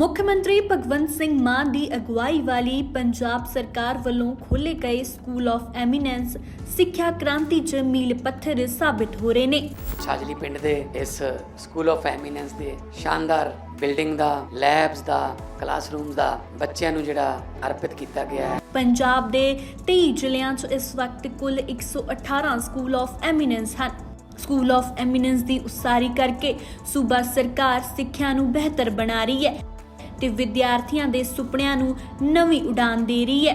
ਮੁੱਖ ਮੰਤਰੀ ਭਗਵੰਤ ਸਿੰਘ ਮਾਨ ਦੀ ਅਗਵਾਈ ਵਾਲੀ ਪੰਜਾਬ ਸਰਕਾਰ ਵੱਲੋਂ ਖੋਲ੍ਹੇ ਗਏ ਸਕੂਲ ਆਫ ਐਮੀਨੈਂਸ ਸਿੱਖਿਆ ਕ੍ਰਾਂਤੀ 'ਚ ਮੀਲ ਪੱਥਰ ਸਾਬਿਤ ਹੋ ਰਹੇ ਨੇ। ਛਾਜਲੀ ਪਿੰਡ ਦੇ ਇਸ ਸਕੂਲ ਆਫ ਐਮੀਨੈਂਸ ਦੇ ਸ਼ਾਨਦਾਰ ਬਿਲਡਿੰਗ ਦਾ ਲੈਬਸ ਦਾ ਕਲਾਸਰੂਮ ਦਾ ਬੱਚਿਆਂ ਨੂੰ ਜਿਹੜਾ ਅਰਪਿਤ ਕੀਤਾ ਗਿਆ ਹੈ। ਪੰਜਾਬ ਦੇ 23 ਜ਼ਿਲ੍ਹਿਆਂ 'ਚ ਇਸ ਵਕਤ ਕੁੱਲ 118 ਸਕੂਲ ਆਫ ਐਮੀਨੈਂਸ ਹਨ। ਸਕੂਲ ਆਫ ਐਮੀਨੈਂਸ ਦੀ ਉਸਾਰੀ ਕਰਕੇ ਸੂਬਾ ਸਰਕਾਰ ਸਿੱਖਿਆ ਨੂੰ ਬਿਹਤਰ ਬਣਾ ਰਹੀ ਹੈ। ਤੇ ਵਿਦਿਆਰਥੀਆਂ ਦੇ ਸੁਪਨਿਆਂ ਨੂੰ ਨਵੀਂ ਉਡਾਨ ਦੇ ਰਹੀ ਹੈ।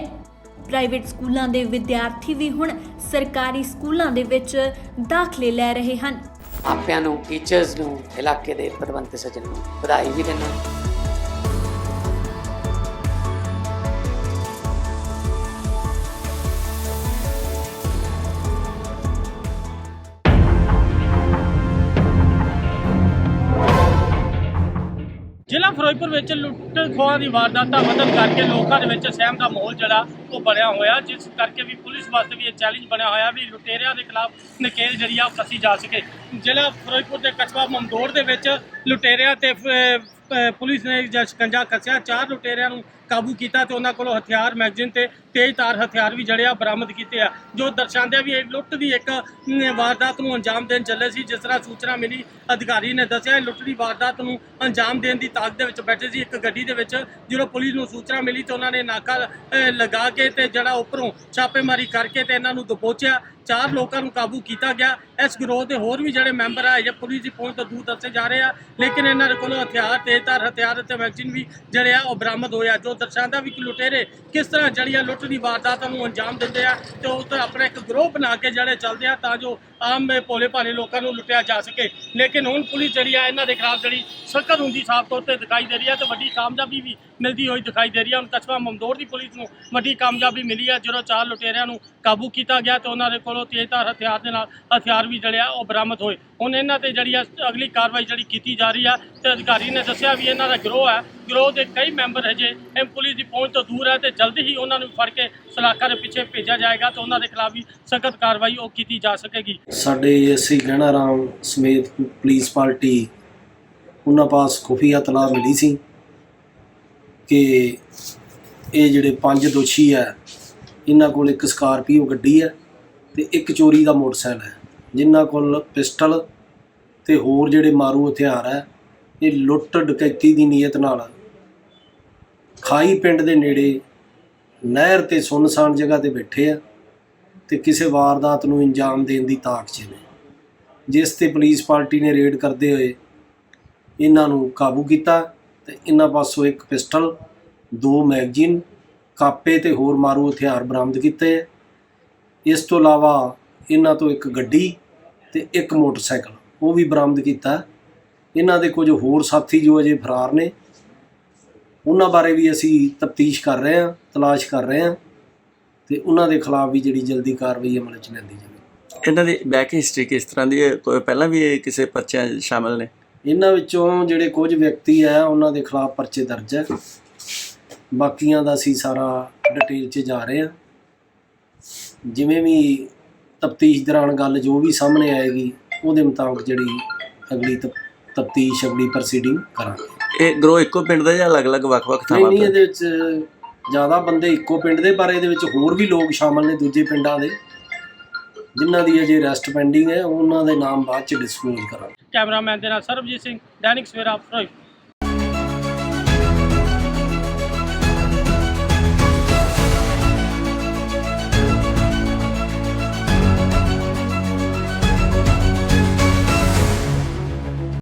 ਪ੍ਰਾਈਵੇਟ ਸਕੂਲਾਂ ਦੇ ਵਿਦਿਆਰਥੀ ਵੀ ਹੁਣ ਸਰਕਾਰੀ ਸਕੂਲਾਂ ਦੇ ਵਿੱਚ ਦਾਖਲੇ ਲੈ ਰਹੇ ਹਨ। ਮਾਪਿਆਂ ਨੂੰ, ਟੀਚਰਸ ਨੂੰ, ਇਲਾਕੇ ਦੇ ਪਤਵੰਤ ਸੱਜਣ ਨੂੰ, ਵਧਾਈ ਵੀ ਦਿੰਦਾ ਜ਼ਿਲ੍ਹਾ ਫਿਰੋਜ਼ਪੁਰ ਵਿੱਚ ਲੁੱਟ ਖੋਹਾਂ ਦੀ ਵਾਰਦਾਤਾਂ ਵਧਣ ਕਰਕੇ ਲੋਕਾਂ ਦੇ ਵਿੱਚ ਸਹਿਮ ਦਾ ਮਾਹੌਲ ਜਿਹੜਾ ਉਹ ਬਣਿਆ ਹੋਇਆ। ਜਿਸ ਕਰਕੇ ਵੀ ਪੁਲਿਸ ਵਾਸਤੇ ਵੀ ਇਹ ਚੈਲੰਜ ਬਣਿਆ ਹੋਇਆ ਵੀ ਲੁਟੇਰਿਆਂ ਦੇ ਖਿਲਾਫ ਨਕੇਲ ਜਿਹੜੀ ਆ ਉਹ ਕੱਸੀ ਜਾ ਸਕੇ। ਜ਼ਿਲ੍ਹਾ ਫਿਰੋਜ਼ਪੁਰ ਦੇ ਕਸਬਾ ਮਮਦੋੜ ਦੇ ਵਿੱਚ ਲੁਟੇਰਿਆਂ ਤੇ ਪੁਲਿਸ ਨੇ ਜਿਹੜਾ ਸ਼ਿਕੰਜਾ ਕੱਸਿਆ ਚਾਰ ਲੁਟੇਰਿਆਂ ਨੂੰ ਕਾਬੂ ਕੀਤਾ ਤੇ ਉਹਨਾਂ ਕੋਲੋਂ ਹਥਿਆਰ ਮੈਗਜ਼ੀਨ ਤੇ ਤੇਜ਼ ਤਾਰ ਹਥਿਆਰ ਵੀ ਜਿਹੜੇ ਆ ਬਰਾਮਦ ਕੀਤੇ ਆ, ਜੋ ਦਰਸਾਉਂਦੇ ਆ ਵੀ ਇਹ ਲੁੱਟ ਦੀ ਇੱਕ ਵਾਰਦਾਤ ਨੂੰ ਅੰਜਾਮ ਦੇਣ ਚੱਲੇ ਸੀ, ਜਿਸ ਤਰ੍ਹਾਂ ਸੂਚਨਾ ਮਿਲੀ, ਅਧਿਕਾਰੀ ਨੇ ਦੱਸਿਆ ਲੁੱਟ ਦੀ ਵਾਰਦਾਤ ਨੂੰ ਅੰਜਾਮ ਦੇਣ ਦੀ ਤਾਕ ਦੇ ਵਿੱਚ ਬੈਠੇ ਸੀ, ਇੱਕ ਗੱਡੀ ਦੇ ਵਿੱਚ ਜਦੋਂ ਪੁਲਿਸ ਨੂੰ ਸੂਚਨਾ ਮਿਲੀ ਤੇ ਉਹਨਾਂ ਨੇ ਨਾਕਾ ਲਗਾ ਕੇ ਤੇ ਜਿਹੜਾ ਉੱਪਰੋਂ ਛਾਪੇਮਾਰੀ ਕਰਕੇ ਤੇ ਇਹਨਾਂ ਨੂੰ ਦਬੋਚਿਆ ਚਾਰ ਲੋਕਾਂ ਨੂੰ ਕਾਬੂ ਕੀਤਾ ਗਿਆ। ਇਸ ਗਰੋਹ ਦੇ ਹੋਰ ਵੀ ਜਿਹੜੇ ਮੈਂਬਰ ਆ ਜਾਂ ਪੁਲਿਸ ਦੀ ਪਹੁੰਚ ਤੋਂ ਦੂਰ ਦੱਸੇ ਜਾ ਰਹੇ ਆ। ਲੇਕਿਨ ਇਹਨਾਂ ਦੇ ਕੋਲੋਂ ਹਥਿਆਰ, ਤੇਜ਼ਧਾਰ ਹਥਿਆਰ ਅਤੇ ਵੈਕਸੀਨ ਵੀ ਜਿਹੜੇ ਆ, ਉਹ ਬਰਾਮਦ ਹੋਇਆ ਜੋ ਦਰਸਾਉਂਦਾ ਵੀ ਕਿ ਲੁਟੇਰੇ ਕਿਸ ਤਰ੍ਹਾਂ ਜੜੀਆਂ ਲੁੱਟ ਦੀ ਵਾਰਦਾਤਾਂ ਨੂੰ ਅੰਜਾਮ ਦਿੰਦੇ ਆ ਤੇ ਉਸ ਤਰ੍ਹਾਂ ਆਪਣਾ ਇੱਕ ਗਰੋਹ ਬਣਾ ਕੇ ਜਿਹੜੇ ਚੱਲਦੇ ਆ ਤਾਂ ਜੋ ਆਮ ਭੋਲੇ ਭਾਲੇ ਲੋਕਾਂ ਨੂੰ ਲੁੱਟਿਆ ਜਾ ਸਕੇ। ਲੇਕਿਨ ਹੁਣ ਪੁਲਿਸ ਜਿਹੜੀ ਆ, ਇਹਨਾਂ ਦੇ ਖਿਲਾਫ ਜਿਹੜੀ ਸਖਤ ਹੁੰਦੀ ਸਾਫ਼ ਤੌਰ ਤੇ ਦਿਖਾਈ ਦੇ ਰਹੀ ਹੈ ਤੇ ਵੱਡੀ ਕਾਮਯਾਬੀ ਵੀ ਮਿਲਦੀ ਹੋਈ ਦਿਖਾਈ ਦੇ ਰਹੀ ਹੈ ਹੁਣ ਕਸਬਾ ਮਮਦੋੜ ਦੀ ਪੁਲਿਸ ਨੂੰ ਵੱਡੀ ਕਾਮਯਾਬੀ ਮਿਲੀ ਹੈ ਜਦੋਂ ਚਾਰ ਲੁਟੇਰਿਆਂ ਨੂੰ ਕਾਬੂ ਕੀਤਾ ਗਿਆ ਤੇ ਉਹਨਾਂ ਦੇ ਕੋਲ ਤੇਜ਼ਧਾਰ ਹਥਿਆਰ ਦੇ ਨਾਲ ਹਥਿਆਰ ਵੀ ਜਿਹੜੇ ਆ ਉਹ ਬਰਾਮਦ ਹੋਏ। ਹੁਣ ਇਹਨਾਂ ਤੇ ਜਿਹੜੀ ਆ ਅਗਲੀ ਕਾਰਵਾਈ ਜਿਹੜੀ ਕੀਤੀ ਜਾ ਰਹੀ ਆ, ਤੇ ਅਧਿਕਾਰੀ ਨੇ ਦੱਸਿਆ ਵੀ ਇਹਨਾਂ ਦਾ ਗਰੋਹ ਹੈ। ਗਰੋਹ ਦੇ ਕਈ ਮੈਂਬਰ ਹਜੇ ਇਹ ਪੁਲਿਸ ਦੀ ਪਹੁੰਚ ਤੋਂ ਦੂਰ ਹੈ ਤੇ ਜਲਦੀ ਹੀ ਉਹਨਾਂ ਨੂੰ ਫੜ ਕੇ ਸਲਾਖਾਂ ਦੇ ਪਿੱਛੇ ਭੇਜਿਆ ਜਾਏਗਾ ਤੇ ਉਹਨਾਂ ਦੇ ਖਿਲਾਫ ਵੀ ਸਖਤ ਕਾਰਵਾਈ ਉਹ ਕੀਤੀ ਜਾ ਸਕੇਗੀ। ਸਾਡੇ ਐਸਸੀ ਗਹਿਣਾ ਰਾਮ ਸਮੇਤ ਪੁਲਿਸ ਪਾਰਟੀ, ਉਹਨਾਂ ਪਾਸ ਖੁਫੀਆ ਤਲਾਹ ਮਿਲੀ ਸੀ ਕਿ ਇਹ ਜਿਹੜੇ ਪੰਜ ਦੋਸ਼ੀ ਹੈ, ਇਹਨਾਂ ਕੋਲ ਇੱਕ ਸਕਾਰਪੀਓ ਗੱਡੀ ਹੈ। ਤੇ ਇੱਕ ਚੋਰੀ ਦਾ ਮੋਟਰਸਾਈਕਲ ਹੈ ਜਿਨ੍ਹਾਂ ਕੋਲ ਪਿਸਟਲ ਤੇ ਹੋਰ ਜਿਹੜੇ ਮਾਰੂ ਹਥਿਆਰ ਹੈ, ਇਹ ਲੁੱਟ ਡਕੈਤੀ ਦੀ ਨੀਅਤ ਨਾਲ ਖਾਈ ਪਿੰਡ ਦੇ ਨੇੜੇ ਨਹਿਰ ਤੇ ਸੁੰਨਸਾਨ ਜਗ੍ਹਾ ਤੇ ਬੈਠੇ ਆ ਤੇ ਕਿਸੇ ਵਾਰਦਾਤ ਨੂੰ ਅੰਜਾਮ ਦੇਣ ਦੀ ਤਾਕ 'ਚ ਨੇ ਜਿਸ ਤੇ ਪੁਲਿਸ ਪਾਰਟੀ ਨੇ ਰੇਡ ਕਰਦੇ ਹੋਏ ਇਹਨਾਂ ਨੂੰ ਕਾਬੂ ਕੀਤਾ ਤੇ ਇਹਨਾਂ ਪਾਸੋਂ ਇੱਕ ਪਿਸਟਲ, ਦੋ ਮੈਗਜ਼ੀਨ, ਕਾਪੇ ਤੇ ਹੋਰ ਮਾਰੂ ਹਥਿਆਰ ਬਰਾਮਦ ਕੀਤੇ ਹੈ। ਇਸ ਤੋਂ ਇਲਾਵਾ ਇਹਨਾਂ ਤੋਂ ਇੱਕ ਗੱਡੀ ਤੇ ਇੱਕ ਮੋਟਰਸਾਈਕਲ ਉਹ ਵੀ ਬਰਾਮਦ ਕੀਤਾ। ਇਹਨਾਂ ਦੇ ਕੁਝ ਹੋਰ ਸਾਥੀ ਜੋ ਅਜੇ ਫਰਾਰ ਨੇ ਉਹਨਾਂ ਬਾਰੇ ਵੀ ਅਸੀਂ ਤਫਤੀਸ਼ ਕਰ ਰਹੇ ਹਾਂ ਤਲਾਸ਼ ਕਰ ਰਹੇ ਹਾਂ ਤੇ ਉਹਨਾਂ ਦੇ ਖਿਲਾਫ ਵੀ ਜਿਹੜੀ ਜਲਦੀ ਕਾਰਵਾਈ ਅਮਲ 'ਚ ਲਿਆਂਦੀ ਜਾਵੇ। ਇਹਨਾਂ ਦੀ ਬੈਕ ਹਿਸਟਰੀ ਕਿਸ ਤਰ੍ਹਾਂ ਦੀ ਹੈ? ਕੋਈ ਪਹਿਲਾਂ ਵੀ ਇਹ ਕਿਸੇ ਪਰਚਿਆਂ 'ਚ ਸ਼ਾਮਲ ਨੇ? ਇਹਨਾਂ ਵਿੱਚੋਂ ਜਿਹੜੇ ਕੁਝ ਵਿਅਕਤੀ ਆ ਉਹਨਾਂ ਦੇ ਖਿਲਾਫ ਪਰਚੇ ਦਰਜ ਹੈ। ਬਾਕੀਆਂ ਦਾ ਅਸੀਂ ਸਾਰਾ ਡਿਟੇਲ 'ਚ ਜਾ ਰਹੇ ਹਾਂ। ਜਿਵੇਂ ਵੀ ਤਫਤੀਸ਼ ਦੌਰਾਨ ਗੱਲ ਜੋ ਵੀ ਸਾਹਮਣੇ ਆਏਗੀ ਉਹਦੇ ਮੁਤਾਬਕ ਜਿਹੜੀ ਅਗਲੀ ਤਫਤੀਸ਼ ਅਗਲੀ ਪ੍ਰੋਸੀਡਿੰਗ ਕਰਾਂਗੇ। ਇਹ ਗਰੋ ਇੱਕੋ ਪਿੰਡ ਦਾ ਜਾਂ ਅਲੱਗ-ਅਲੱਗ ਵੱਖ-ਵੱਖ ਥਾਵਾਂ ਨਹੀਂ ਇਹਦੇ ਵਿੱਚ ਜ਼ਿਆਦਾ ਬੰਦੇ ਇੱਕੋ ਪਿੰਡ ਦੇ ਪਰ ਇਹਦੇ ਵਿੱਚ ਹੋਰ ਵੀ ਲੋਕ ਸ਼ਾਮਲ ਨੇ ਦੂਜੇ ਪਿੰਡਾਂ ਦੇ। ਜਿਨ੍ਹਾਂ ਦੀ ਅਜੇ ਅਰੈਸਟ ਪੈਂਡਿੰਗ ਹੈ ਉਹਨਾਂ ਦੇ ਨਾਮ ਬਾਅਦ ਚ ਡਿਸਕਲੋਜ਼ ਕਰਾਂਗੇ। ਕੈਮਰਾਮੈਨ ਦੇ ਨਾਲ ਸਰਬਜੀਤ ਸਿੰਘ ਦੈਨਿਕ ਸਵੇਰਾ ਫਿਰੋਜ਼ਪੁਰ